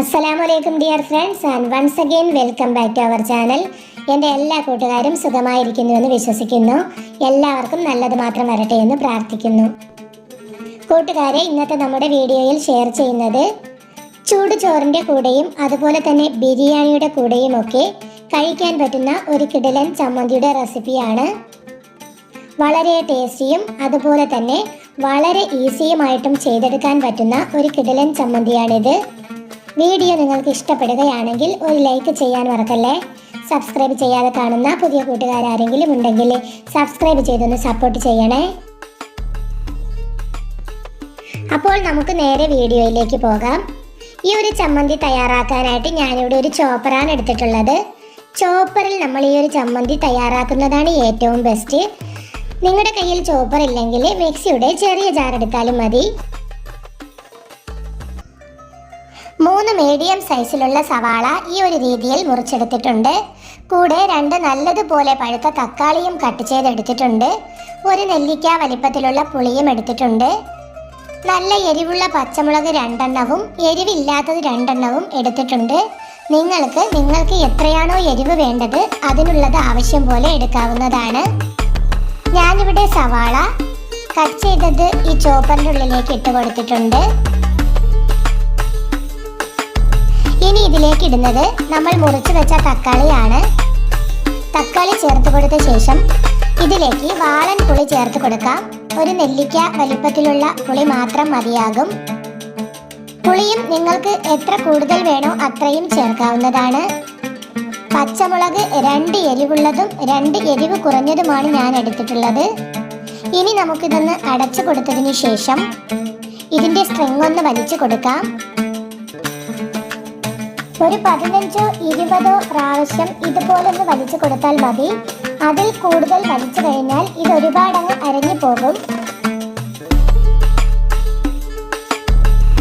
അസ്സലാമലൈക്കും dear friends and once again welcome back to our channel എന്റെ എല്ലാ കൂട്ടുകാരും സുഖമായിരിക്കുന്നുവെന്ന് വിശ്വസിക്കുന്നു. എല്ലാവർക്കും നല്ലത് മാത്രം വരട്ടെ എന്ന് പ്രാർത്ഥിക്കുന്നു. കൂട്ടുകാരെ ഇന്നത്തെ നമ്മുടെ വീഡിയോയിൽ ഷെയർ ചെയ്യുന്നത് ചൂട് ചോറിന്റെ കൂടെയും അതുപോലെ തന്നെ ബിരിയാണിയുടെ കൂടെയും ഒക്കെ കഴിക്കാൻ പറ്റുന്ന ഒരു കിടലൻ ചമ്മന്തിയുടെ റെസിപ്പിയാണ് വളരെ ടേസ്റ്റിയും അതുപോലെ തന്നെ വളരെ ഈസിയുമായിട്ടും ചെയ്തെടുക്കാൻ പറ്റുന്ന ഒരു കിടലൻ ചമ്മന്തിയാണിത്. വീഡിയോ നിങ്ങൾക്ക് ഇഷ്ടപ്പെടുകയാണെങ്കിൽ ഒരു ലൈക്ക് ചെയ്യാൻ മറക്കല്ലേ? സബ്സ്ക്രൈബ് ചെയ്യാതെ കാണുന്ന പുതിയ കൂട്ടുകാരെങ്കിലും ഉണ്ടെങ്കിൽ സബ്സ്ക്രൈബ് ചെയ്തൊന്ന് സപ്പോർട്ട് ചെയ്യണേ. അപ്പോൾ നമുക്ക് നേരെ വീഡിയോയിലേക്ക് പോകാം. ഈ ഒരു ചമ്മന്തി തയ്യാറാക്കാനായിട്ട് ഞാനിവിടെ ഒരു ചോപ്പറാണ് എടുത്തിട്ടുള്ളത്. ചോപ്പറിൽ നമ്മൾ ഈ ഒരു ചമ്മന്തി തയ്യാറാക്കുന്നതാണ് ഏറ്റവും ബെസ്റ്റ് നിങ്ങളുടെ കയ്യിൽ ചോപ്പർ ഇല്ലെങ്കിൽ മിക്സിയുടെ ചെറിയ ജാർ എടുത്താലും മതി. മൂന്ന് മീഡിയം സൈസിലുള്ള സവാള ഈ ഒരു രീതിയിൽ മുറിച്ചെടുത്തിട്ടുണ്ട്. കൂടെ രണ്ട് നല്ലതുപോലെ പഴുത്ത തക്കാളിയും കട്ട് ചെയ്തെടുത്തിട്ടുണ്ട്. ഒരു നെല്ലിക്ക വലിപ്പത്തിലുള്ള പുളിയും എടുത്തിട്ടുണ്ട്. നല്ല എരിവുള്ള പച്ചമുളക് രണ്ടെണ്ണവും എരിവില്ലാത്തത് രണ്ടെണ്ണവും എടുത്തിട്ടുണ്ട്. നിങ്ങൾക്ക് നിങ്ങൾക്ക് എത്രയാണോ എരിവ് വേണ്ടത് അതിനുള്ളത് ആവശ്യം പോലെ എടുക്കാവുന്നതാണ്. ഞാനിവിടെ സവാള കട്ട് ചെയ്തത് ഈ ചോപ്പറിന്റെ ഉള്ളിലേക്ക് ഇട്ട് കൊടുത്തിട്ടുണ്ട്. ഇനി ഇതിലേക്ക് ഇടുന്നത് നമ്മൾ മുറിച്ച് വെച്ച തക്കാളിയാണ്. തക്കാളി ചേർത്ത് കൊടുത്ത ശേഷം ഇതിലേക്ക് വാളൻ പുളി ചേർത്ത് കൊടുക്കാം. ഒരു നെല്ലിക്ക വലിപ്പത്തിലുള്ള പുളി മാത്രം മതിയാകും. പുളിയും നിങ്ങൾക്ക് എത്ര കൂടുതൽ വേണോ അത്രയും ചേർക്കാവുന്നതാണ്. പച്ചമുളക് രണ്ട് എരിവുള്ളതും രണ്ട് എരിവ് കുറഞ്ഞതുമാണ് ഞാൻ എടുത്തിട്ടുള്ളത്. ഇനി നമുക്കിതൊന്ന് അടച്ചു കൊടുത്തതിന് ശേഷം ഇതിന്റെ സ്ട്രിങ് ഒന്ന് വലിച്ചു കൊടുക്കാം. ഒരു പതിനഞ്ചോ ഇരുപതോ പ്രാവശ്യം ഇതുപോലൊന്ന് വലിച്ചു കൊടുത്താൽ മതി. അതിൽ കൂടുതൽ വലിച്ചു കഴിഞ്ഞാൽ ഇത് ഒരുപാടങ്ങ് അരഞ്ഞു പോകും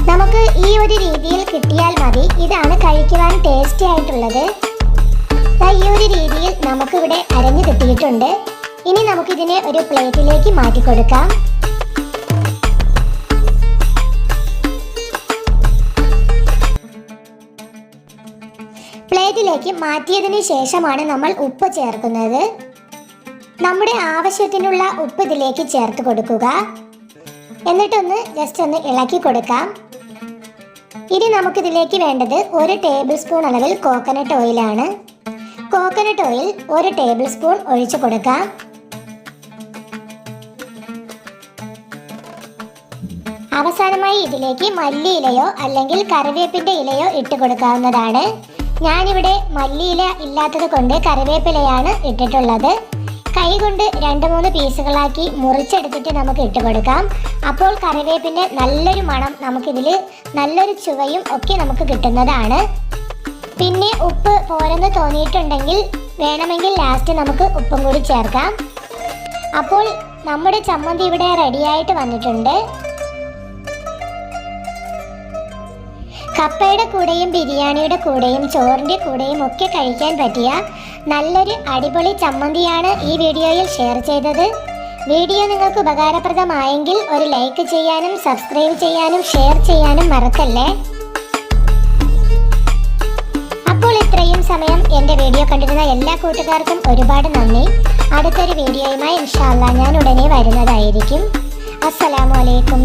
നമുക്ക് ഈ ഒരു രീതിയിൽ കിട്ടിയാൽ മതി. ഇതാണ് കഴിക്കുവാൻ ടേസ്റ്റി ആയിട്ടുള്ളത്. ഈ ഒരു രീതിയിൽ നമുക്കിവിടെ അരഞ്ഞു കിട്ടിയിട്ടുണ്ട്. ഇനി നമുക്കിതിനെ ഒരു പ്ലേറ്റിലേക്ക് മാറ്റി കൊടുക്കാം പ്ലേറ്റിലേക്ക് മാറ്റിയതിന് ശേഷമാണ് നമ്മൾ ഉപ്പ് ചേർക്കുന്നത്. നമ്മുടെ ആവശ്യത്തിനുള്ള ഉപ്പ് ഇതിലേക്ക് ചേർത്ത് കൊടുക്കുക. എന്നിട്ടൊന്ന് ജസ്റ്റ് ഒന്ന് ഇളക്കി കൊടുക്കാം. ഇനി നമുക്കിതിലേക്ക് വേണ്ടത് ഒരു ടേബിൾ സ്പൂൺ അളവിൽ കോക്കനട്ട് ഓയിലാണ് കോക്കനട്ട് ഓയിൽ ഒരു ടേബിൾ സ്പൂൺ ഒഴിച്ചു കൊടുക്കാം. അവസാനമായി ഇതിലേക്ക് മല്ലിയിലയോ അല്ലെങ്കിൽ കറിവേപ്പിന്റെ ഇലയോ ഇട്ട് കൊടുക്കാവുന്നതാണ്. ഞാനിവിടെ മല്ലിയില ഇല്ലാത്തത് കൊണ്ട് കറിവേപ്പിലയാണ് ഇട്ടിട്ടുള്ളത്. കൈ കൊണ്ട് രണ്ട് മൂന്ന് പീസുകളാക്കി മുറിച്ചെടുത്തിട്ട് നമുക്ക് ഇട്ട് കൊടുക്കാം. അപ്പോൾ കറിവേപ്പിന്റെ നല്ലൊരു മണം നമുക്കിതിൽ നല്ലൊരു ചുവയും ഒക്കെ നമുക്ക് കിട്ടുന്നതാണ്. പിന്നെ ഉപ്പ് പോരെന്ന് തോന്നിയിട്ടുണ്ടെങ്കിൽ വേണമെങ്കിൽ ലാസ്റ്റ് നമുക്ക് ഉപ്പും കൂടി ചേർക്കാം. അപ്പോൾ നമ്മുടെ ചമ്മന്തി ഇവിടെ റെഡിയായിട്ട് വന്നിട്ടുണ്ട്. കപ്പയുടെ കൂടെയും ബിരിയാണിയുടെ കൂടെയും ചോറിന്റെ കൂടെയും ഒക്കെ കഴിക്കാൻ പറ്റിയ നല്ലൊരു അടിപൊളി ചമ്മന്തിയാണ് ഈ വീഡിയോയിൽ ഷെയർ ചെയ്തത്. വീഡിയോ നിങ്ങൾക്ക് ഉപകാരപ്രദമായെങ്കിൽ ഒരു ലൈക്ക് ചെയ്യാനും സബ്സ്ക്രൈബ് ചെയ്യാനും ഷെയർ ചെയ്യാനും മറക്കല്ലേ? അപ്പോൾ ഇത്രയും സമയം എന്റെ വീഡിയോ കണ്ടിരുന്ന എല്ലാ കൂട്ടുകാർക്കും ഒരുപാട് നന്ദി. അടുത്തൊരു വീഡിയോയുമായി ഇൻഷാല്ല ഞാൻ ഉടനെ വരുന്നതായിരിക്കും. അസ്സലാമു അലൈക്കും.